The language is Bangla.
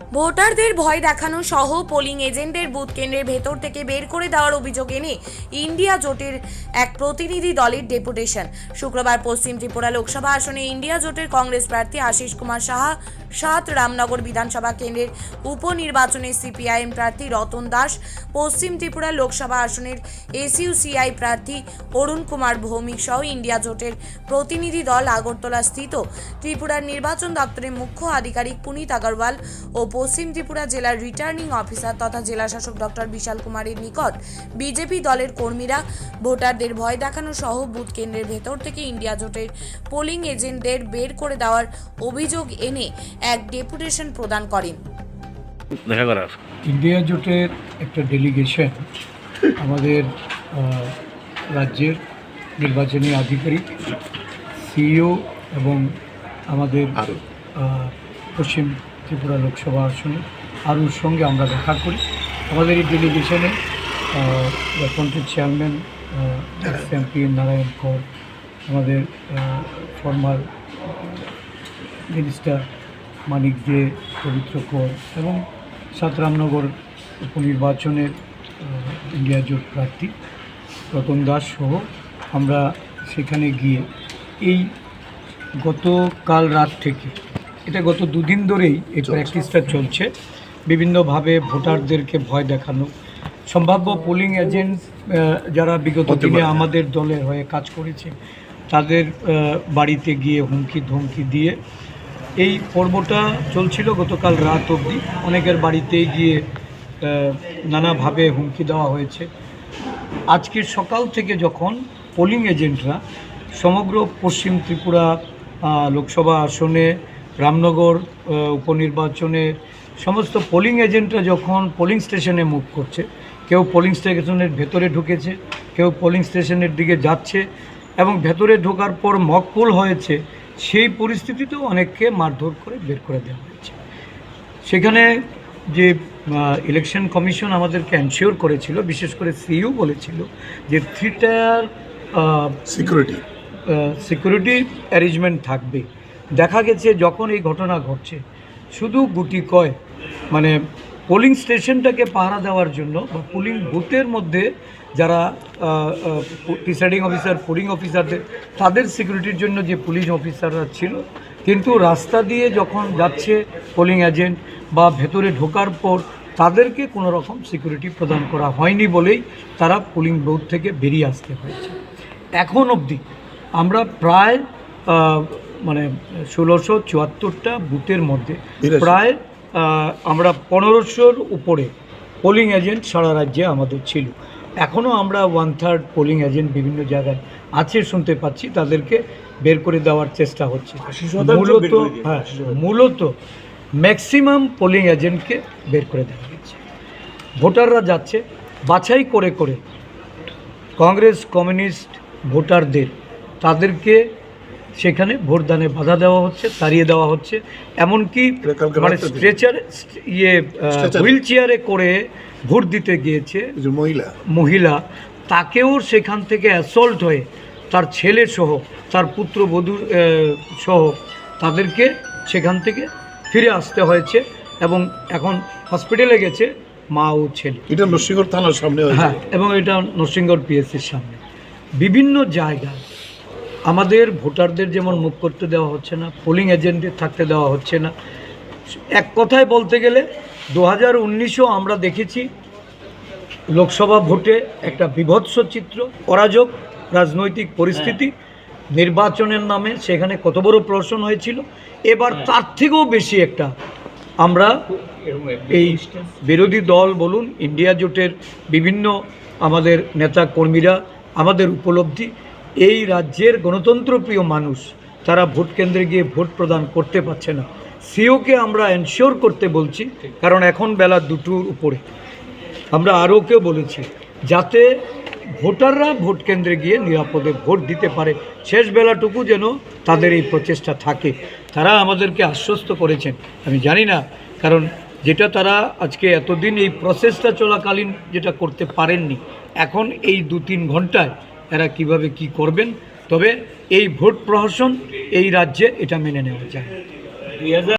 ভোটারদের ভয় দেখানো সহ পোলিং এজেন্টদের বুথ কেন্দ্রের ভেতর থেকে বের করে দেওয়ার অভিযোগ এনে ইন্ডিয়া জোটের এক প্রতিনিধি দলের ডেপুটেশন। শুক্রবার পশ্চিম ত্রিপুরা লোকসভা আসনে ইন্ডিয়া জোটের কংগ্রেস প্রার্থী আশিস কুমার সাহা সাত রামনগর বিধানসভা কেন্দ্রের উপনির্বাচনে সিপিআইএম প্রার্থী রতন দাস, পশ্চিম ত্রিপুরা লোকসভা আসনের এসইউসিআই প্রার্থী অরুণ কুমার ভৌমিক সহ ইন্ডিয়া জোটের প্রতিনিধি দল আগরতলা স্থিত। ত্রিপুরার নির্বাচন দপ্তরের মুখ্য আধিকারিক পুনিত আগরওয়াল ও পশ্চিম ত্রিপুরা জেলার রিটার্নিং অফিসার তথা জেলা শাসক ডক্টর বিশাল কুমারের নিকট বিজেপি দলের কর্মীরা ভোটারদের ভয় দেখানো সহ বুথ কেন্দ্রের ভেতর থেকে ইন্ডিয়া জোটের পোলিং এজেন্টদের বের করে দেওয়ার অভিযোগ এনে এক ডেপুটেশন প্রদান করেন। দেখা করার ইন্ডিয়া জোটের একটা ডেলিগেশন আমাদের রাজ্যের নির্বাচনী আধিকারিক সিইও এবং আমাদের পশ্চিম ত্রিপুরা লোকসভা আসনে আরুর সঙ্গে আমরা দেখা করি। আমাদের এই ডেলিগেশনে কান্ট্রির চেয়ারম্যান এমপি নারায়ণ কর, আমাদের ফর্মার মিনিস্টার মানিক দে, পবিত্র কর এবং সাতরামনগর উপনির্বাচনের ইন্ডিয়া জোট প্রার্থী রতন দাস সহ আমরা সেখানে গিয়ে এই গতকাল রাত থেকে এটা গত দুদিন ধরেই এই প্র্যাকটিসটা চলছে। বিভিন্নভাবে ভোটারদেরকে ভয় দেখানো। সম্ভাব্য পোলিং এজেন্ট যারা বিগত দিনে আমাদের দলের হয়ে কাজ করেছে তাদের বাড়িতে গিয়ে হুমকি ধমকি দিয়ে এই পর্বটা চলছিল গতকাল রাত অবধি। অনেকের বাড়িতে গিয়ে নানাভাবে হুমকি দেওয়া হয়েছে। আজকে সকাল থেকে যখন পোলিং এজেন্টরা সমগ্র পশ্চিম ত্রিপুরা লোকসভা আসনে রামনগর উপনির্বাচনে সমস্ত পোলিং এজেন্টরা যখন পোলিং স্টেশনে মুভ করছে কেউ পোলিং স্টেশনের ভেতরে ঢুকেছে কেউ পোলিং স্টেশনের দিকে যাচ্ছে এবং ভেতরে ঢোকার পর মকপুল হয়েছে সেই পরিস্থিতিতেও অনেককে মারধর করে বের করে দেওয়া হয়েছে। সেখানে যে ইলেকশন কমিশন আমাদেরকে এনশিওর করেছিল বিশেষ করে সিইউ বলেছিল যে three tier security security arrangement থাকবে। দেখা গেছে যখন এই ঘটনা ঘটছে, শুধু গুটি কয় মানে পোলিং স্টেশনটাকে পাহারা দেওয়ার জন্য বা পোলিং বুথের মধ্যে যারা প্রিসাইডিং অফিসার পোলিং অফিসারদের তাদের সিকিউরিটির জন্য যে পুলিশ অফিসাররা ছিল, কিন্তু রাস্তা দিয়ে যখন যাচ্ছে পোলিং এজেন্ট বা ভেতরে ঢোকার পর তাদেরকে কোনো রকম সিকিউরিটি প্রদান করা হয়নি বলেই তারা পোলিং বুথ থেকে বেরিয়ে আসতে হয়েছে। এখন অবধি আমরা প্রায় মানে ষোলোশো চুয়াত্তরটা বুথের মধ্যে। প্রায় আমরা পনেরোশোর উপরে পোলিং এজেন্ট সারা রাজ্যে আমাদের ছিল। এখনও আমরা ওয়ান থার্ড পোলিং এজেন্ট বিভিন্ন জায়গায় আছে শুনতে পাচ্ছি তাদেরকে বের করে দেওয়ার চেষ্টা হচ্ছে। মূলত হ্যাঁ মূলত ম্যাক্সিমাম পোলিং এজেন্টকে বের করে দেওয়া হচ্ছে ভোটাররা যাচ্ছে বাছাই করে করে কংগ্রেস কমিউনিস্ট ভোটারদের তাদেরকে সেখানে ভোটদানে বাধা দেওয়া হচ্ছে তাড়িয়ে দেওয়া হচ্ছে। এমনকি মানে স্ট্রেচার ইয়ে হুইল চেয়ারে করে ভোট দিতে গিয়েছে মহিলা। মহিলা তাকেও সেখান থেকে অ্যাসল্ট হয়ে তার ছেলে সহ তার পুত্রবধূ সহ তাদেরকে সেখান থেকে ফিরে আসতে হয়েছে এবং এখন হসপিটালে গেছে মা ও ছেলে। এটা নরসিংহর থানার সামনে হ্যাঁ এবং এটা নরসিংগড় পিএসসির সামনে। বিভিন্ন জায়গায় আমাদের ভোটারদের যেমন মুখ করতে দেওয়া হচ্ছে না পোলিং এজেন্টদের থাকতে দেওয়া হচ্ছে না। এক কথায় বলতে গেলে দু হাজার উনিশেও আমরা দেখেছি লোকসভা ভোটে একটা বিভৎস চিত্র অরাজক রাজনৈতিক পরিস্থিতি নির্বাচনের নামে সেখানে কত বড় প্রশ্ন হয়েছিল। এবার তার থেকেও বেশি একটা আমরা এই বিরোধী দল বলুন ইন্ডিয়া জোটের বিভিন্ন আমাদের নেতা কর্মীরা আমাদের উপলব্ধি এই রাজ্যের গণতন্ত্রপ্রিয় মানুষ, তারা ভোট কেন্দ্রে গিয়ে ভোট প্রদান করতে পারছে না। সিওকে আমরা এনশিওর করতে বলছি, কারণ এখন বেলা দুটোর উপরে। আমরা আরও কেউ বলেছি, যাতে ভোটাররা ভোট কেন্দ্রে গিয়ে নিরাপদে ভোট দিতে পারে, শেষ বেলাটুকু যেন তাদের এই প্রচেষ্টা থাকে। তারা আমাদেরকে আশ্বস্ত করেছেন, আমি জানি না, কারণ যেটা তারা আজকে এতদিন এই প্রসেসটা চলাকালীন যেটা করতে পারেননি, এখন এই দু তিন ঘন্টায় এরা কীভাবে কি করবেন তবে এই ভোট প্রহসন এই রাজ্যে এটা মেনে নেওয়া যায়।